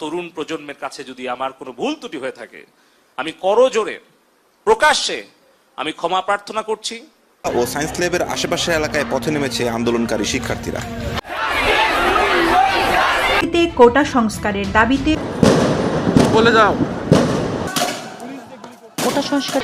তরুণ প্রজন্মের কাছে যদি আমার কোনো ভুল ত্রুটি হয়ে থাকে আমি করজোরে প্রকাশ্যে আমি ক্ষমা প্রার্থনা করছি। ও সায়েন্স ল্যাবের আশেপাশের এলাকায় পথে নেমেছে আন্দোলনকারী শিক্ষার্থীরা। কোটা সংস্কারের দাবিতে বলে যাও। কোটা সংস্কার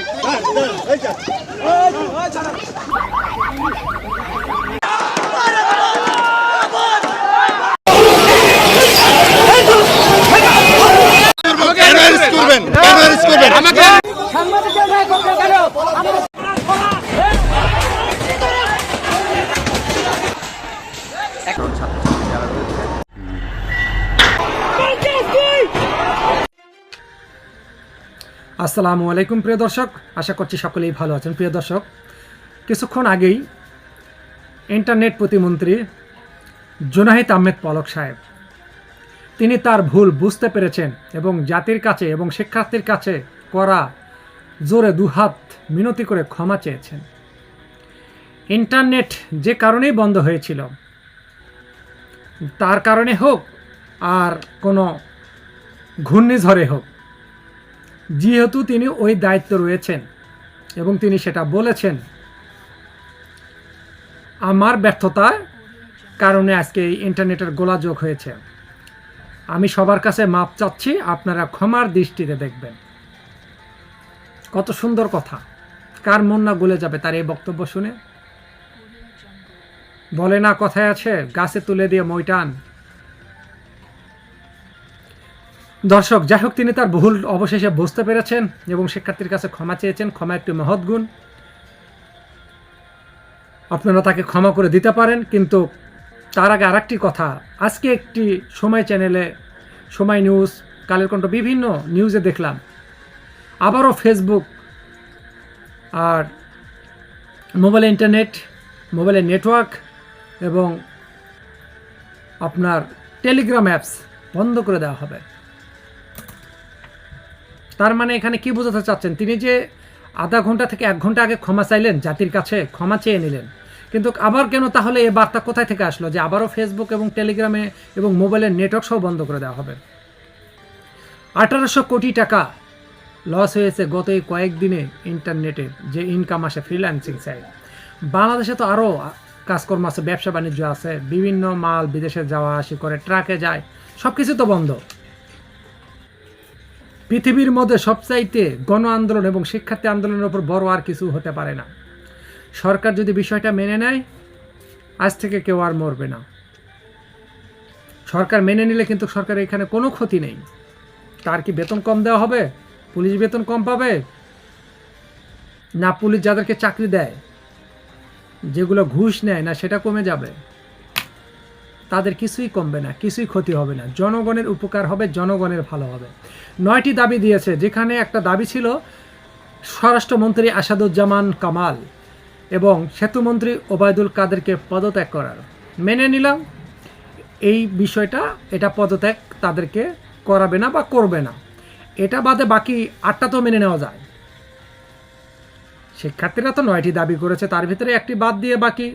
আসসালামু আলাইকুম, প্রিয় দর্শক। আশা করছি সকলেই ভালো আছেন। প্রিয় দর্শক, কিছুক্ষণ আগেই ইন্টারনেট প্রতিমন্ত্রী জোনাহিদ আহমেদ পলক সাহেব, তিনি তার ভুল বুঝতে পেরেছেন এবং জাতির কাছে এবং শিক্ষার্থীর কাছে করা জোরে দুহাত মিনতি করে ক্ষমা চেয়েছেন। ইন্টারনেট যে কারণেই বন্ধ হয়েছিল, তার কারণে হোক আর কোনো ঘূর্ণিঝড়ে হোক, যেহেতু তিনি ওই দায়িত্ব রয়েছেন এবং তিনি সেটা বলেছেন, আমার ব্যর্থতার কারণে আজকে এই ইন্টারনেটের গোলাযোগ হয়েছে। আমি সবার কাছে মাপ চাচ্ছি, আপনারা ক্ষমার দৃষ্টিতে দেখবেন। কত সুন্দর কথা। কার মন না গলে যাবে তার এই বক্তব্য শুনে? বলে না কথায় আছে, গাছে তুলে দিয়ে মইটান দর্শক, যাই হোক, তিনি তার ভুল অবশেষে বুঝতে পেরেছেন এবং শিক্ষার্থীর কাছে ক্ষমা চেয়েছেন, ক্ষমা একটি মহৎ গুণ। আপনারা তাকে ক্ষমা করে দিতে পারেন, কিন্তু তার আগে আরেকটি কথা। আজকে একটি সময় চ্যানেলে সময় নিউজ, কালের কণ্ঠ বিভিন্ন নিউজে দেখলাম। আবারও ফেসবুক আর মোবাইল ইন্টারনেট মোবাইলের নেটওয়ার্ক এবং আপনার টেলিগ্রাম অ্যাপস বন্ধ করে দেওয়া হবে। তার মানে এখানে কি বোঝাতে চাচ্ছেন? তিনি যে আধা ঘণ্টা থেকে এক ঘণ্টা আগে ক্ষমা চাইলেন, জাতির কাছে ক্ষমা চেয়ে নিলেন। কিন্তু আবার কেন তাহলে এ বার্তা কোথায় থেকে আসলো যে আবারও ফেসবুক এবং টেলিগ্রামে এবং মোবাইলের নেটওয়ার্ক সহ বন্ধ করে দেওয়া হবে? আঠারোশো কোটি টাকা লস হয়েছে গত এই কয়েকদিনে ইন্টারনেটের যে ইনকাম আসে ফ্রিল্যান্সিং সাইড বাংলাদেশে তো আরও কাজকর্ম আছে, ব্যবসা বাণিজ্য আছে, বিভিন্ন মাল বিদেশে যাওয়া আসি করে, ট্রাকে যায় সব কিছু তো বন্ধ। পৃথিবীর মধ্যে সবচাইতে গণ আন্দোলন এবং শিক্ষার্থী আন্দোলনের উপর বড় আর কিছু হতে পারে না। সরকার যদি বিষয়টা মেনে নেয়, আজ থেকে কেউ আর মরবে না। সরকার মেনে নিলে কিন্তু সরকারের এখানে কোনো ক্ষতি নেই। তার কি বেতন কম দেওয়া হবে? পুলিশ বেতন কম পাবে? না পুলিশ যাদেরকে চাকরি দেয়, যেগুলো ঘুষ নেয়, না সেটা কমে যাবে? তাদের কিছুই কমবে না, কিছুই ক্ষতি হবে না। জনগণের উপকার হবে, জনগণের ভালো হবে। নয়টি দাবি দিয়েছে, যেখানে একটা দাবি ছিল স্বরাষ্ট্রমন্ত্রী আসাদুজ্জামান কামাল এবং সেতুমন্ত্রী ওবায়দুল কাদেরকে পদত্যাগ করার। মেনে নিলাম, এই বিষয়টা, এটা পদত্যাগ তাদেরকে করাবে না বা করবে না। এটা বাদে বাকি আটটা তো মেনে নেওয়া যায়। শিক্ষার্থীরা তো নয়টি দাবি করেছে, তার ভিতরে একটি বাদ দিয়ে বাকি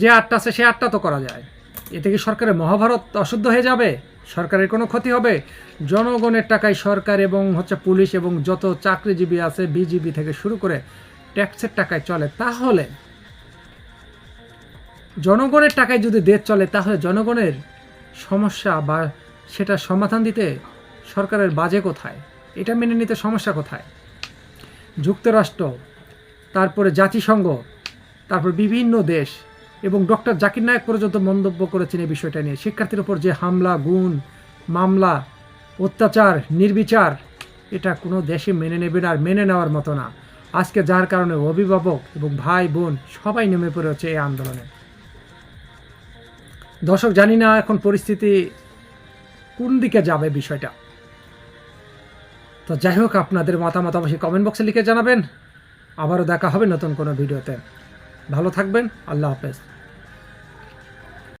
যে আটটা আছে, সে আটটা তো করা যায়। এতে কি সরকারের মহাভারত অশুদ্ধ হয়ে যাবে? সরকারের কোনো ক্ষতি হবে? জনগণের টাকায় সরকার এবং হচ্ছে পুলিশ এবং যত চাকরিজীবী আছে, বিজিবি থেকে শুরু করে ট্যাক্সের টাকায় চলে, তাহলে জনগণের টাকায় যদি দেশ চলে, তাহলে জনগণের সমস্যা বা সেটা সমাধান দিতে সরকারের বাজে কোথায়? এটা মেনে নিতে সমস্যা কোথায়? যুক্তরাষ্ট্র, তারপরে জাতিসংঘ, তারপর বিভিন্ন দেশ এবং ডক্টর জাকির নায়ক পর্যন্ত মন্তব্য করেছেন এই বিষয়টা নিয়ে। শিক্ষার্থীর উপর যে হামলা গুণ মামলা, অত্যাচার, নির্বিচার, এটা কোনো দেশে মেনে নেবে না আর মেনে নেওয়ার মতো না। আজকে যার কারণে অভিভাবক এবং ভাই, বোন সবাই নেমে পড়েছে এই আন্দোলনে। দর্শক, জানি না এখন পরিস্থিতি কোন দিকে যাবে বিষয়টা। তো যাই হোক, আপনাদের মতামত অবশ্যই কমেন্ট বক্সে লিখে জানাবেন। আবারও দেখা হবে নতুন কোনো ভিডিওতে। ভালো থাকবেন, আল্লাহ হাফেজ।